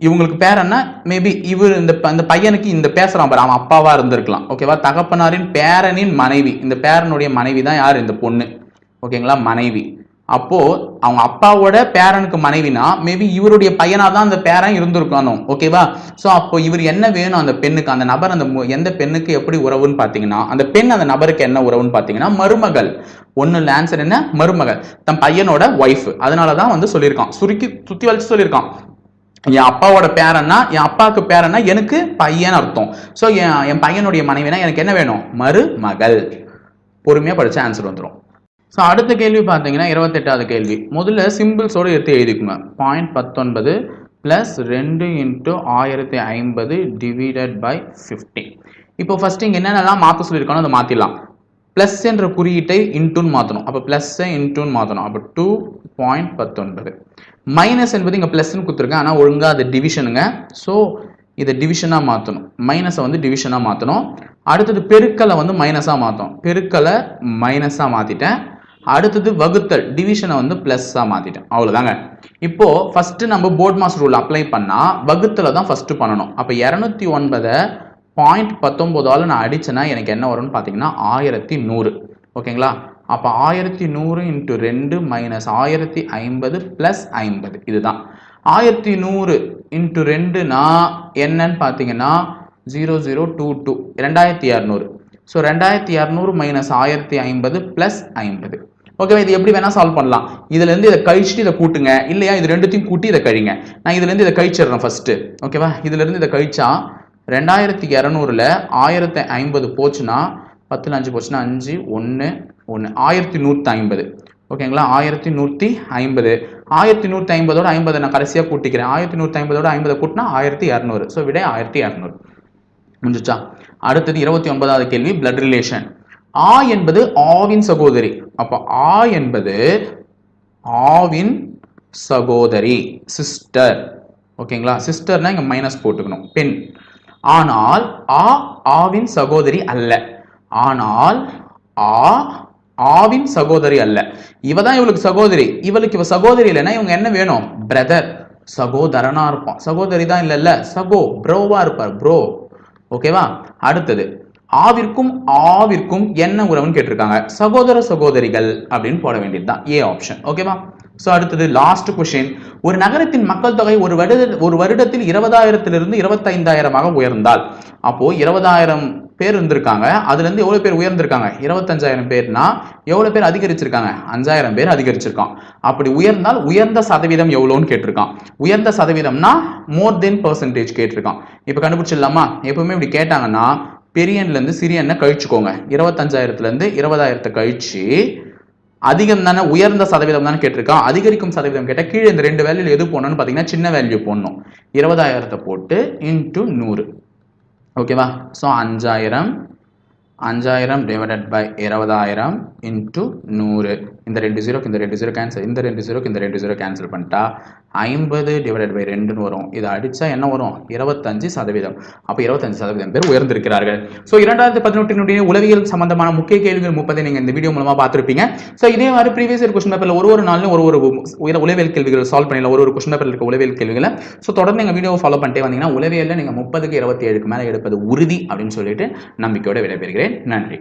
இவங்களுக்கு பேரன்னா மேபி இவர் இந்த ப- இந்த பையனுக்கு இந்த பேசுகிறான் பாரு அவன் அப்பாவாக இருந்திருக்கலாம். ஓகேவா தகப்பனாரின் பேரனின் மனைவி. இந்த பேரனுடைய மனைவி தான் யார்? இந்த பொண்ணு. ஓகேங்களா மனைவி. அப்போது அவங்க அப்பாவோட பேரனுக்கு மனைவினா மேபி இவருடைய பையனாக தான் அந்த பேரன் இருந்திருக்கணும் ஓகேவா ஸோ அப்போ இவர் என்ன வேணும் அந்த பெண்ணுக்கு? அந்த நபர் அந்த எந்த பெண்ணுக்கு எப்படி உறவுன்னு பார்த்தீங்கன்னா அந்த பெண் அந்த நபருக்கு என்ன உறவுன்னு பார்த்தீங்கன்னா மருமகள். ஒன்னு ஆன்சர் என்ன? மருமகள். தன் பையனோட ஒய்ஃப் அதனால தான் வந்து சொல்லியிருக்கான். சுருக்கி சுத்தி வளைச்சு சொல்லியிருக்கான். என் அப்பாவோட பேரன்னா என் அப்பாவுக்கு பேரன்னா எனக்கு பையன் அர்த்தம். ஸோ என் என் பையனுடைய மனைவினா எனக்கு என்ன வேணும்? மருமகள். பொறுமையாக படித்த ஆன்சர் வந்துடும் ஸோ அடுத்த கேள்வி பார்த்தீங்கன்னா இருபத்தெட்டாவது கேள்வி. முதல்ல சிம்பிள்ஸோடு எடுத்து எழுதிக்குங்க. பாயிண்ட் பத்தொன்பது ப்ளஸ் ரெண்டு இன்ட்டு ஆயிரத்தி ஐம்பது டிவைடட் பை ஃபிஃப்டி இப்போ ஃபஸ்ட்டு இங்கே என்னென்னலாம் மாற்ற சொல்லியிருக்கானோ அதை மாற்றிடலாம் ப்ளஸ் என்ற குறியீட்டை இன்ட்டுன்னு மாற்றணும் அப்போ ப்ளஸ்ஸை இன்ட்டுன்னு மாற்றணும் அப்போ டூ பாயிண்ட் பத்தொன்பது. மைனஸ் என்பது இங்கே ப்ளஸ்ன்னு கொடுத்துருக்கேன். ஆனால் ஒழுங்காக அது டிவிஷனுங்க ஸோ இதை டிவிஷனாக மாற்றணும் மைனஸை வந்து டிவிஷனாக மாற்றணும் அடுத்தது பெருக்கலை வந்து மைனஸாக மாற்றணும் பெருக்கலை மைனஸாக மாற்றிட்டேன் அடுத்தது வகுத்தல் டிவிஷனை வந்து ப்ளஸ்ஸாக மாற்றிட்டேன் அவ்வளோதாங்க இப்போ ஃபஸ்ட்டு நம்ம போர்ட் மாஸ் ரூல் அப்ளை பண்ணால் வகுத்தில் தான் ஃபஸ்ட்டு பண்ணணும். அப்போ இரநூத்தி ஒன்பதை பாயிண்ட் பத்தொம்போதால் நான் அடித்தேன்னா எனக்கு என்ன வரும்னு பார்த்தீங்கன்னா ஆயிரத்தி நூறு. ஓகேங்களா? அப்போ ஆயிரத்தி நூறு இன்ட்டு ரெண்டு மைனஸ் ஆயிரத்தி ஐம்பது ப்ளஸ் ஐம்பது. இதுதான். ஆயிரத்தி நூறு இன்ட்டு ரெண்டுனா என்னன்னு பார்த்தீங்கன்னா ஜீரோ ஜீரோ டூ டூ ரெண்டாயிரத்தி இரநூறு ஸோ ரெண்டாயிரத்தி இரநூறு மைனஸ் ஆயிரத்தி ஐம்பது ப்ளஸ் ஐம்பது. ஓகேவா இது எப்படி வேணா சால்வ் பண்ணலாம். இதுல இருந்து இதை கழிச்சுட்டு இதை கூட்டுங்க. இல்லையா? இது ரெண்டுத்தையும் கூட்டி இதை கழிங்க. நான் இதுல இருந்து இதை கழிச்சிடுறேன் ஃபர்ஸ்ட் ஓகேவா இதுல இருந்து இதை கழிச்சா ரெண்டாயிரத்தி இரநூறுல ஆயிரத்தி ஐம்பது போச்சுன்னா பத்துல அஞ்சு போச்சுன்னா அஞ்சு ஒன்று ஒன்று ஆயிரத்தி நூற்றி ஐம்பது. ஓகேங்களா ஆயிரத்தி நூற்றி ஐம்பது. ஆயிரத்தி நூற்றி ஐம்பதோட ஐம்பதை நான் கடைசியாக கூட்டிக்கிறேன். ஆயிரத்தி நூற்றி ஐம்பதோட ஐம்பதை கூட்டினா ஆயிரத்தி இரநூறு. ஸோ விட ஆயிரத்தி இரநூறு. முடிஞ்சுச்சா? அடுத்தது இருபத்தி ஒன்பதாவது கேள்வி பிளட் ரிலேஷன் ஆ என்பது ஆவின் சகோதரி. அப்போ ஆ என்பது ஆவின் சகோதரி சிஸ்டர் ஓகேங்களா? சிஸ்டர்னா இங்க மைனஸ் போட்டுக்கணும். பெண் ஆனால் ஆ ஆவின் சகோதரி அல்ல. ஆனால் ஆ ஆவின் சகோதரி அல்ல. இவ தான் இவளுக்கு சகோதரி. இவளுக்கு இவ சகோதரி இல்லைன்னா இவங்க என்ன வேணும்? பிரதர் சகோதரனா இருப்பான். சகோதரி தான் இல்லைல்ல சகோ ப்ரோவா இருப்பார் ப்ரோ ஓகேவா? அடுத்தது. ஆவிற்கும் ஆவிற்கும் என்ன உறவுன்னு கேட்டிருக்காங்க. சகோதர சகோதரிகள் அப்படின்னு போட வேண்டியதுதான். ஏ ஆப்ஷன் ஓகேவா ஸோ அடுத்தது லாஸ்ட் கொஷின் ஒரு நகரத்தின் மக்கள் தொகை ஒரு வருட ஒரு வருடத்தில் இருபதாயிரத்திலிருந்து இருபத்தைந்தாயிரமாக உயர்ந்தால் அப்போ இருபதாயிரம் பேர் இருந்திருக்காங்க. அதுலேருந்து எவ்வளோ பேர் உயர்ந்திருக்காங்க? இருபத்தஞ்சாயிரம் பேர்னா எவ்வளோ பேர் அதிகரிச்சிருக்காங்க? அஞ்சாயிரம் பேர் அதிகரிச்சிருக்கான். அப்படி உயர்ந்தால் உயர்ந்த சதவீதம் எவ்வளோன்னு கேட்டிருக்கான். உயர்ந்த சதவீதம்னா மோர் தென் பர்சன்டேஜ் கேட்டிருக்கான். இப்போ கண்டுபிடிச்சிடலாமா? எப்பவுமே இப்படி கேட்டாங்கன்னா பெரியன்லேருந்து சிறியன்னை கழிச்சுக்கோங்க. இருபத்தஞ்சாயிரத்துலேருந்து இருபதாயிரத்தை கழிச்சு அதிகம் தானே உயர்ந்த சதவீதம் தானே கேட்டிருக்கான். அதிகரிக்கும் சதவீதம் கேட்டால் கீழே இந்த ரெண்டு வேல்யூல எது போடணும்னு பார்த்தீங்கன்னா சின்ன வேல்யூ போடணும். இருபதாயிரத்தை போட்டு இன்ட்டு நூறு. ஓகேவா ஸோ அஞ்சாயிரம் அஞ்சாயிரம் டிவைடட் பை இருபதாயிரம் இன்ட்டு நூறு. இந்த ரெண்டு ஜீரோக்கு இந்த ரெண்டு ஜீரோ கேன்சல் இந்த ரெண்டு ஜீரோக்கு இந்த ரெண்டு ஜீரோ கேன்சல் பண்ணிட்டா ஐம்பது டிவைடட் பை ரெண்டுன்னு வரும். இதை அடித்தா என்ன வரும்? இருபத்தஞ்சு சதவீதம். அப்போ இருபத்தஞ்சு சதவீதம் பேர் உயர்ந்திருக்கிறார்கள். ஸோ இரண்டாயிரத்தி பதினெட்டினுடைய உளவியல் சம்பந்தமான முக்கிய கேள்விகள் முப்பதை நீங்கள் இந்த வீடியோ மூலமாக பார்த்துருப்பீங்க. ஸோ இதே மாதிரி ப்ரீவியஸ் இயர் கொஸ்டின் பேப்பரில் ஒரு ஒரு நாளிலும் ஒரு ஒரு உயர உளவியல் கேள்விகள் சால்வ் பண்ணல ஒரு ஒரு கொஸ்டின் பேப்பரில் இருக்க உளவியல் கேள்விகளை. ஸோ தொடர்ந்து எங்கள் வீடியோ ஃபாலோ பண்ணிட்டே வந்தீங்கன்னா உளவியலில் நீங்கள் முப்பதுக்கு இருபத்தி ஏழுக்கு மேலே எடுப்பது உறுதி அப்படின்னு சொல்லிட்டு நம்பிக்கையோடு விடைபெறுகிறேன். நன்றி.